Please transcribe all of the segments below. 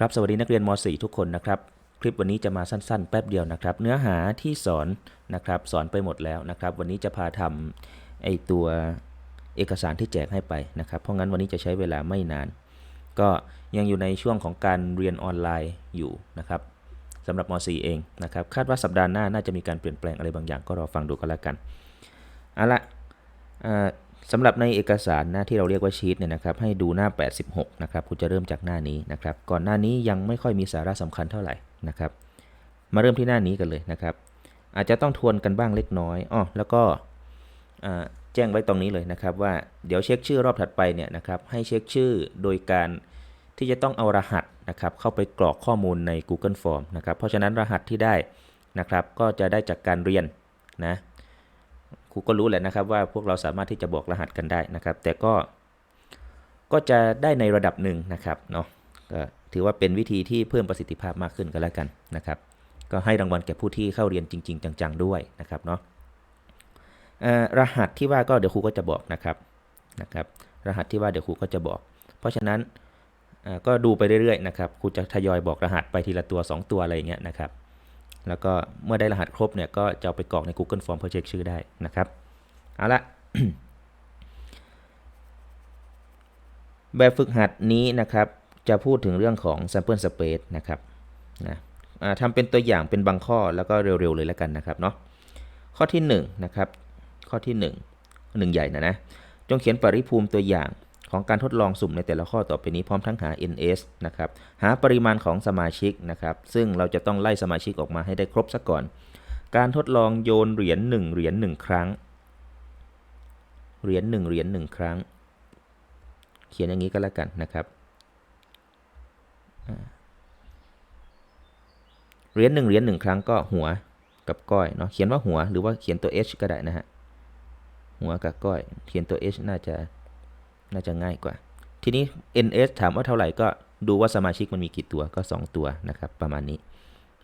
ครับสวัสดีนักเรียนม .4 ทุกคนนะครับ คลิปวันนี้จะมาสั้นๆ แป๊บเดียวนะครับ เนื้อหาที่สอนนะครับสอนไปหมดแล้วนะครับ วันนี้จะพาทำไอตัวเอกสารที่แจกให้ไปนะครับ เพราะงั้นวันนี้จะใช้เวลาไม่นาน ก็ยังอยู่ในช่วงของการเรียนออนไลน์อยู่นะครับสำหรับม .4 เองนะครับ คาดว่าสัปดาห์หน้าน่าจะมีการเปลี่ยนแปลงอะไรบางอย่างก็รอฟังดูกันแล้วกันเอาละอ่า สำหรับในเอกสารนะที่เราเรียกว่าชีตเนี่ยนะครับให้ดูหน้า 86 นะครับคุณจะเริ่มจากหน้านี้นะครับ ก่อนหน้านี้ยังไม่ค่อยมีสาระสำคัญเท่าไหร่นะครับ มาเริ่มที่หน้านี้กันเลยนะครับ อาจจะต้องทวนกันบ้างเล็กน้อยอ้อแล้วก็แจ้งไว้ตรงนี้เลยนะครับ ว่าเดี๋ยวเช็คชื่อรอบถัดไปเนี่ยนะครับ ให้เช็คชื่อโดยการที่จะต้องเอารหัสนะครับ เข้าไปกรอกข้อมูลใน Google Form นะครับ เพราะฉะนั้นรหัสที่ได้นะครับ ก็จะได้จากการเรียนนะ รูก็รู้แหละนะครับว่าพวกเราสามารถที่จะบอกรหัสกันได้นะครับ แต่ก็ก็จะได้ในระดับหนึ่งนะครับเนาะก็ถือว่าเป็นวิธีที่เพิ่มประสิทธิภาพมากขึ้นก็แล้วกันนะครับ ก็ให้รางวัลแก่ผู้ที่เข้าเรียนจริง ๆ จัง ๆ ด้วยนะครับเนาะรหัสที่ว่าก็เดี๋ยวครูก็จะบอกนะครับนะครับรหัสที่ว่าเดี๋ยวครูก็จะบอก เพราะฉะนั้นก็ดูไปเรื่อยๆนะครับครูจะทยอยบอกรหัสไปทีละตัว 2 ตัวอะไรอย่างเงี้ยนะครับ แล้วก็เมื่อได้รหัสครบเนี่ยก็จะเอาไปกรอกใน Google Form เพื่อเช็คชื่อได้นะครับ เอาละแบบฝึกหัดนี้นะครับ จะพูดถึงเรื่องของ sample space นะครับนะทำเป็นตัวอย่างเป็นบางข้อแล้วก็เร็วๆเลยแล้วกันนะครับเนาะข้อที่1นะครับข้อที่ 1 1 ใหญ่นะนะจงเขียนปริภูมิตัวอย่าง ของการทดลองสุ่มในแต่ละข้อต่อไปนี้พร้อมทั้งหา ns นะครับ หาปริมาณของสมาชิกนะครับ ซึ่งเราจะต้องไล่สมาชิกออกมาให้ได้ครบซะก่อน การทดลองโยนเหรียญ1เหรียญ1ครั้ง เหรียญ1เหรียญ1ครั้ง เขียนอย่างนี้ก็แล้วกันนะครับ เหรียญ1เหรียญ1ครั้งก็หัวกับก้อยเนาะ เขียนว่าหัวหรือว่าเขียนตัว h ก็ได้นะฮะ หัวกับก้อย เขียนตัว h น่าจะ น่าจะง่ายกว่า ทีนี้ ns ถามว่าเท่าไหร่ก็ดูว่าสมาชิกมันมีกี่ตัวก็ 2 ตัวนะครับ ประมาณนี้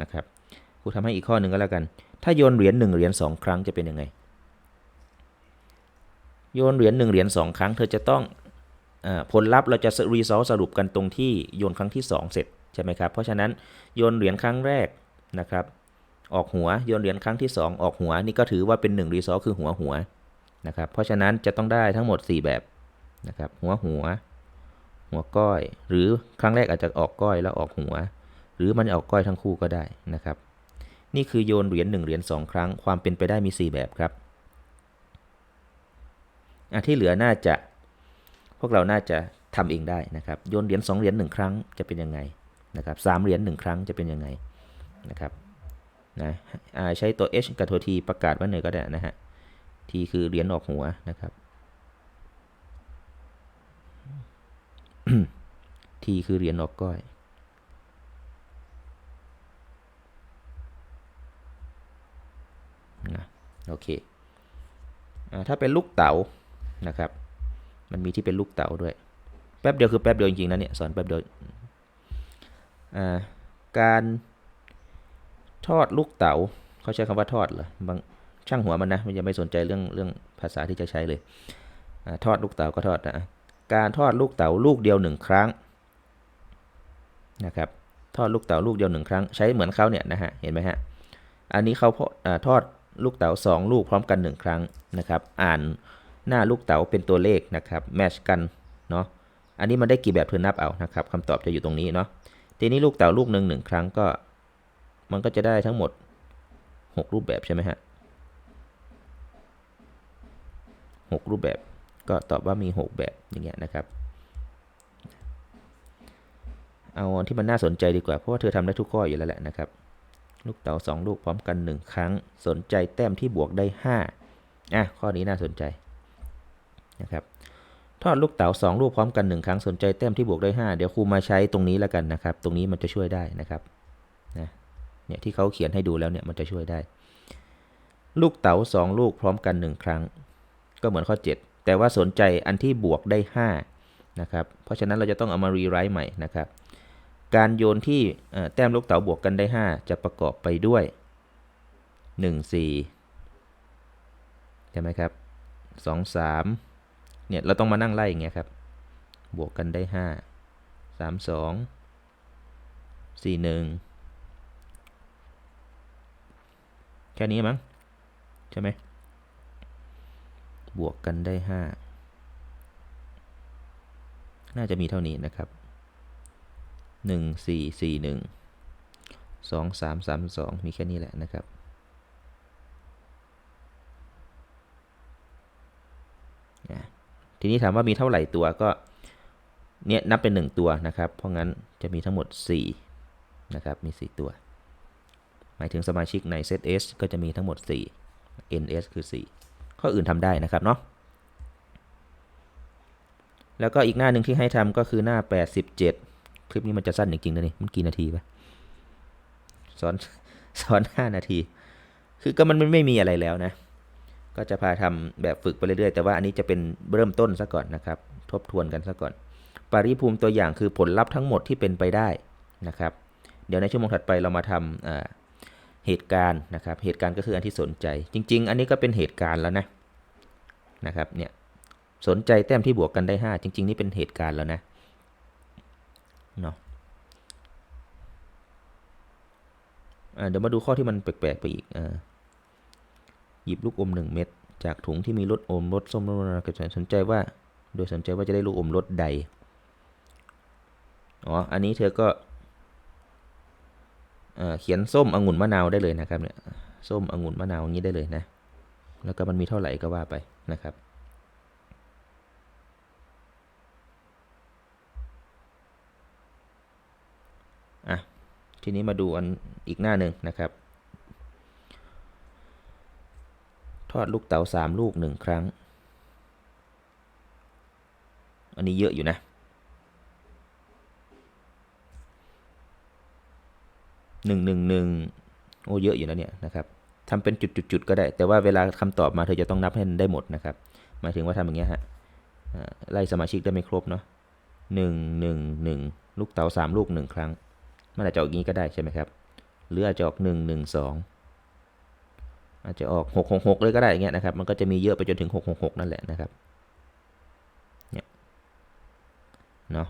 นะครับครูทำให้อีกข้อหนึ่งก็แล้วกัน ถ้าโยนเหรียญ1เหรียญ2ครั้งจะเป็นยังไง โยนเหรียญ1เหรียญ2ครั้ง เธอจะต้องอผลลัพธ์เราจะรีซอลสรุปกันตรงที่โยนครั้งที่ 2 เสร็จใช่ไหมครับ เพราะฉะนั้นโยนเหรียญครั้งแรกนะครับ ออกหัวโยนเหรียญครั้งที่ 2 ออกหัวนี่ก็ถือว่าเป็น1รีซอลคือหัวหัวนะครับ เพราะฉะนั้นจะต้องได้ทั้งหมด 4 แบบ นะครับหัวหัว หัวก้อย หรือครั้งแรกอาจจะออกก้อยแล้วออกหัว หรือมันจะออกก้อยทั้งคู่ก็ได้นะครับ นี่คือโยนเหรียญ1เหรียญ2 ครั้งความเป็นไปได้มี 4 แบบครับอะที่เหลือน่าจะพวกเราน่าจะทำเองได้นะครับโยนเหรียญ2เหรียญ1ครั้งจะเป็นยังไงนะครับสามเหรียญ1ครั้งจะเป็นยังไงนะครับนะใช้ตัว h กับตัว t ประกาศไว้หน่อยก็ได้นะฮะ t คือเหรียญออกหัวนะครับ t คือเหรียญออกก้อย นะ โอเคอถ้าเป็นลูกเต๋านะครับ มันมีที่เป็นลูกเต๋าด้วย แป๊บเดียวคือแป๊บเดียวจริงๆนะเนี่ย สอนแป๊บเดียวการทอดลูกเต๋าเขาใช้คำว่าทอดเหรอบางช่างหัวมันนะ มันจะไม่สนใจเรื่องเรื่องภาษาที่จะใช้เลยอทอดลูกเต๋าก็ทอดนะ การทอดลูกเต๋าลูกเดียวหนึ่งครั้งนะครับทอดลูกเต๋าลูกเดียวหนึ่งครั้งใช้เหมือนเขาเนี่ยนะฮะเห็นไหมฮะอันนี้เขาอทอดลูกเต๋าสองลูกพร้อมกันหนึ่งครั้งนะครับอ่านหน้าลูกเต๋าเป็นตัวเลขนะครับแมชกันเนาะอันนี้มันได้กี่แบบเธอนับเอานะครับคำตอบจะอยู่ตรงนี้เนาะทีนี้ลูกเต๋าลูกหนึ่งหนึ่งครั้งก็ มันก็จะได้ทั้งหมด 6 รูปแบบใช่ไหมฮะ6รูปแบบ ก็ตอบว่ามี 6 แบบอย่างเงี้ยนะครับ เอาที่มันน่าสนใจดีกว่า เพราะว่าเธอทำได้ทุกข้ออยู่แล้วแหละนะครับ ลูกเต๋า2 ลูกพร้อมกัน 1 ครั้ง สนใจแต้มที่บวกได้ 5อะข้อนี้น่าสนใจนะครับทอดลูกเต๋า2 ลูกพร้อมกัน 1 ครั้งสนใจแต้มที่บวกได้ 5 เดี๋ยวครูมาใช้ตรงนี้แล้วกันนะครับ ตรงนี้มันจะช่วยได้นะครับนะเนี่ยที่เขาเขียนให้ดูแล้วเนี่ยมันจะช่วยได้ ลูกเต๋า2 ลูกพร้อมกัน 1 ครั้ง ก็เหมือนข้อ 7 แต่ว่าสนใจอันที่บวกได้5นะครับ เพราะฉะนั้นเราจะต้องเอามารีไรต์ใหม่นะครับ การโยนที่แต้มลูกเต๋าบวกกันได้ 5 จะประกอบไปด้วย 1 4 ใช่ไหมครับ 2 3 เนี่ยเราต้องมานั่งไล่อย่างเงี้ยครับ บวกกันได้ 5 3 2สี่หนึ่งแค่นี้มั้งใช่ไหม บวกกันได้ห้าน่าจะมีเท่านี้นะครับหนึ่งสี่สี่หนึ่งสองสามสามสองมีแค่นี้แหละนะครับ ทีนี้ถามว่ามีเท่าไหร่ตัวก็เนี่ยนับเป็น 1 ตัวนะครับ เพราะงั้นจะมีทั้งหมด 4 นะครับ มี 4 ตัว หมายถึงสมาชิกในเซต S ก็จะมีทั้งหมด 4 NS คือ 4 ข้ออื่นทำได้นะครับเนาะแล้วก็อีกหน้าหนึ่งที่ให้ทำก็คือหน้า 87 คลิปนี้มันจะสั้นจริงๆนะนี่มันกี่นาทีปะสอนสอน 5 นาที คือก็มันไม่มีอะไรแล้วนะ ก็จะพาทำแบบฝึกไปเรื่อยๆ แต่ว่าอันนี้จะเป็นเริ่มต้นซะก่อนนะครับ ทบทวนกันซะก่อน ปริภูมิตัวอย่างคือผลลัพธ์ทั้งหมดที่เป็นไปได้นะครับ เดี๋ยวในชั่วโมงถัดไปเรามาทำ เหตุการณ์นะครับ เหตุการณ์ก็คืออันที่สนใจ จริง ๆ อันนี้ก็เป็นเหตุการณ์แล้วนะนะครับเนี่ยสนใจแต้มที่บวกกันได้ 5 จริง ๆ นี่เป็นเหตุการณ์แล้วนะเนาะเดี๋ยวมาดูข้อที่มันแปลกๆไปอีกอหยิบลูกอม 1 เม็ดจากถุงที่มีรสอมรสส้มรสอะไรก็สนใจว่า โดยสนใจว่าจะได้ลูกอมรสใด อ๋อ อันนี้เธอก็ เขียนส้มองุ่นมะนาวได้เลยนะครับเนี่ยส้มองุ่นมะนาวอย่างนี้ได้เลยนะ แล้วก็มันมีเท่าไหร่ก็ว่าไปนะครับอะทีนี้มาดูอันอีกหน้าหนึ่งนะครับ ทอดลูกเต๋าสามลูกหนึ่งครั้ง อันนี้เยอะอยู่นะ หนึ่งหนึ่งหนึ่งโอ้เยอะอยู่นะเนี่ยนะครับทำเป็นจุดๆก็ได้ แต่ว่าเวลาคำตอบมาเธอจะต้องนับให้ได้หมดนะครับ หมายถึงว่าทำอย่างเงี้ยฮะไล่สมาชิกได้ไม่ครบเนาะหนึ่งหนึ่งหนึ่งลูกเต๋าสามลูกหนึ่งครั้ง มันอาจจะออกอย่างนี้ก็ได้ใช่ไหมครับ หรืออาจจะออกหนึ่งหนึ่งสองอาจจะออกหกหกหกเลยก็ได้อย่างเงี้ยนะครับ มันก็จะมีเยอะไปจนถึงหกหกหกนั่นแหละนะครับ เนี่ย เนาะ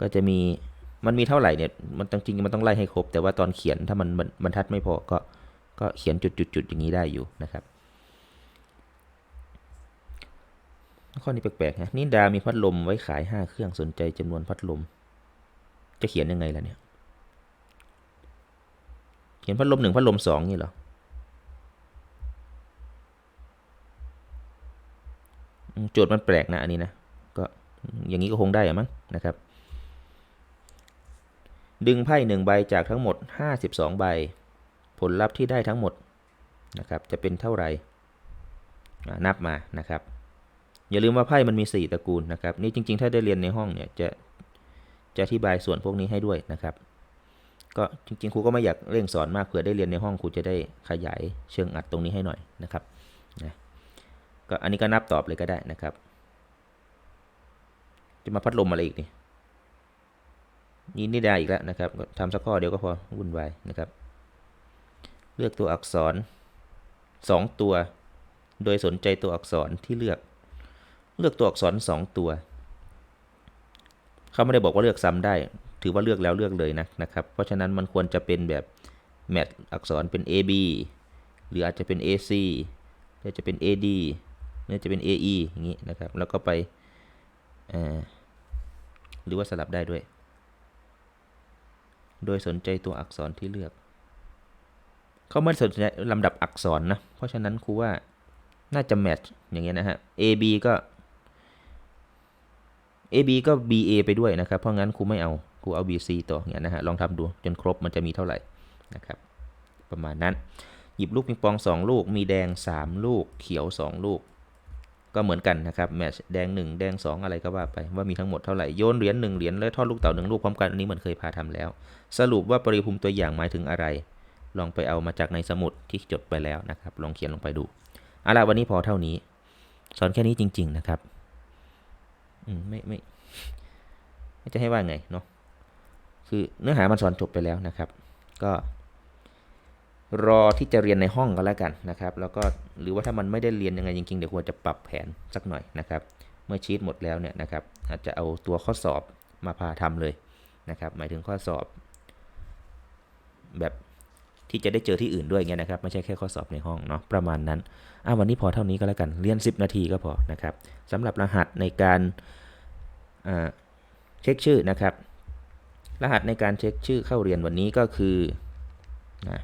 ก็จะมี มันมีเท่าไหร่เนี่ยมันจริงๆมันต้องไล่ให้ครบ แต่ว่าตอนเขียนถ้ามันบรรทัดไม่พอก็ก็เขียนจุดๆอย่างนี้ได้อยู่นะครับข้อนี้แปลกๆนะนิดามีพัดลมไว้ขาย5เครื่องสนใจจำนวนพัดลม จะเขียนยังไงล่ะเนี่ย เขียนพัดลมหนึ่งพัดลมสองนี่เหรอโจทย์มันแปลกนะอันนี้นะ ก็อย่างนี้ก็คงได้อะมั้งนะครับ ดึงไพ่หนึ่งใบจากทั้งหมด 52 ใบ ผลลัพธ์ที่ได้ทั้งหมดนะครับจะเป็นเท่าไหร่นับมานะครับ อย่าลืมว่าไพ่มันมี 4ตระกูลนะครับนี่จริง ๆ ถ้าได้เรียนในห้องเนี่ยจะจะอธิบายส่วนพวกนี้ให้ด้วยนะครับก็จริงๆครูก็ไม่อยากเร่งสอนมากเผื่อได้เรียนในห้องครูจะได้ขยายเชิงอัดตรงนี้ให้หน่อยนะครับนะก็อันนี้ก็นับตอบเลยก็ได้นะครับ จะมาพัดลมอะไรอีกนี่ นี่นิดาอีกแล้วนะครับทำสักข้อเดียวก็พอวุ่นวายนะครับ เลือกตัวอักษร 2 ตัว โดยสนใจตัวอักษรที่เลือก เลือกตัวอักษร 2 ตัวเขาไม่ได้บอกว่าเลือกซ้ำได้ ถือว่าเลือกแล้วเลือกเลยนะนะครับ เพราะฉะนั้นมันควรจะเป็นแบบแมทอักษรเป็น AB หรืออาจจะเป็น AC หรือจะเป็น AD หรือจะเป็น AE อย่างนี้นะครับ แล้วก็ไปหรือว่าสลับได้ด้วย โดยสนใจตัวอักษรที่เลือก เขาไม่สนใจลำดับอักษรนะ เพราะฉะนั้นครูว่าน่าจะแมทช์อย่างเงี้ยนะฮะ A B ก็ A B ก็ B A ไปด้วยนะครับ เพราะงั้นครูไม่เอา ครูเอา B C ต่ออย่างเงี้ยนะฮะ ลองทำดูจนครบมันจะมีเท่าไหร่นะครับ ประมาณนั้น หยิบลูกปิงปอง 2 ลูก มีแดง 3 ลูก เขียว 2 ลูก ก็เหมือนกันนะครับแมชแดง 1 แดง 2 อะไรก็ว่าไปว่ามีทั้งหมดเท่าไหร่โยนเหรียญ1เหรียญแล้วทอดลูกเต่า1ลูกพร้อมกันอันนี้เหมือนเคยพาทำแล้ว สรุปว่าปริภูมิตัวอย่างหมายถึงอะไร ลองไปเอามาจากในสมุดที่จดไปแล้วนะครับลองเขียนลงไปดูเอาละวันนี้พอเท่านี้ สอนแค่นี้จริง ๆนะครับอืมไม่ไม่ไม่จะให้ว่าไงเนาะคือเนื้อหามันสอนจบไปแล้วนะครับ ก็ รอที่จะเรียนในห้องก็แล้วกันนะครับแล้วก็หรือว่าถ้ามันไม่ได้เรียนยังไงจริงๆเดี๋ยวควรจะปรับแผนสักหน่อยนะครับ เมื่อชีตหมดแล้วเนี่ยนะครับอาจจะเอาตัวข้อสอบมาพาทำเลยนะครับ หมายถึงข้อสอบ แบบที่จะได้เจอที่อื่นด้วยเงี้ยนะครับ ไม่ใช่แค่ข้อสอบในห้องเนาะประมาณนั้นอะวันนี้พอเท่านี้ก็แล้วกันเรียน 10 นาทีก็พอนะครับสำหรับรหัสในการเช็คชื่อนะครับ รหัสในการเช็คชื่อเข้าเรียนวันนี้ก็คือนะ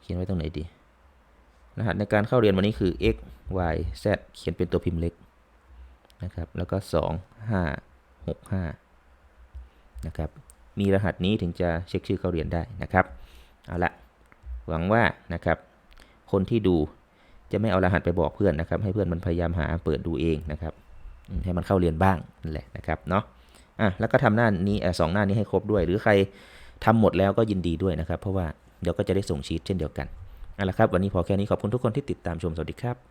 เขียนไว้ตรงไหนดีรหัสในการเข้าเรียนวันนี้คือ x y z เขียนเป็นตัวพิมพ์เล็กนะครับ แล้วก็ 2 5 6 5นะครับ มีรหัสนี้ถึงจะเช็คชื่อเข้าเรียนได้นะครับ เอาละหวังว่านะครับ คนที่ดูจะไม่เอารหัสไปบอกเพื่อนนะครับ ให้เพื่อนมันพยายามหาเปิดดูเองนะครับ ให้มันเข้าเรียนบ้างนั่นแหละนะครับเนาะ อะ แล้วก็ทำหน้านี้สองหน้านี้ให้ครบด้วย หรือใครทำหมดแล้วก็ยินดีด้วยนะครับ เพราะว่า เดี๋ยวก็จะได้ส่งชีตเช่นเดียวกันเอาละครับวันนี้พอแค่นี้ขอบคุณทุกคนที่ติดตามชมสวัสดีครับ